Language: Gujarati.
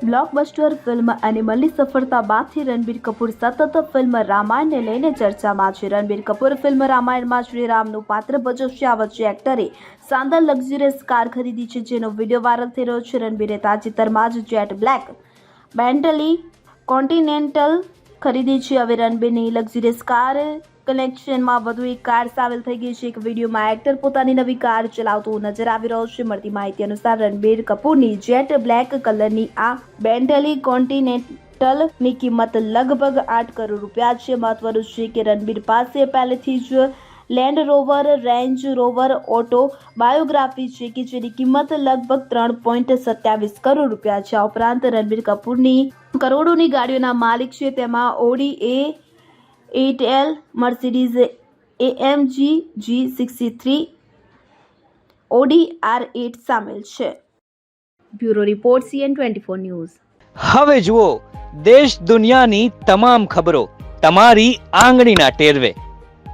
બ્લોકબસ્ટર ફિલ્મ એનિમલની સફળતા બાદથી રણબીર કપૂર સતત ફિલ્મ રામાયણને લઈને ચર્ચામાં છે. રણબીર કપૂર ફિલ્મ રામાયણમાં શ્રીરામનું પાત્ર ભજવશે. આ વચ્ચે એક્ટરે શાનદાર લક્ઝુરિયસ કાર ખરીદી છે, જેનો વીડિયો વાયરલ થઈ રહ્યો છે. રણબીરે તાજેતરમાં જ જેટ બ્લેક બેન્ટલી કોન્ટિનેન્ટલ ખરીદી છે. હવે રણબીરની લક્ઝરિયસ કાર કલેક્શનમાં વધુ એક કાર સામેલ થઈ ગઈ છે. એક વિડીયોમાં એક્ટર પોતાની નવી કાર ચલાવતો નજર આવી રહ્યો છે. મળતી માહિતી અનુસાર રણબીર કપૂરની જેટ બ્લેક કલરની આ બેન્ટલી કોન્ટિનેન્ટલની કિંમત લગભગ આઠ કરોડ રૂપિયા છે. મહત્વનું છે કે રણબીર પાસે પહેલેથી જ Land Rover, Range Rover, Autobiography છે કે જેની કિંમત લગભગ ત્રણ પોઈન્ટ સત્યાવીસ કરોડ રૂપિયા છે. આ ઉપરાંત રણબીર કપૂરની કરોડોની ગાડીઓના માલિક છે. તેમાં Audi A eight L, Mercedes AMG, G sixty three, Audi R eight સામેલ છે. Bureau report CN twenty four news. હવે જુઓ, દેશ દુનિયાની તમામ ખબરો તમારી આંગળીના ટેરવે.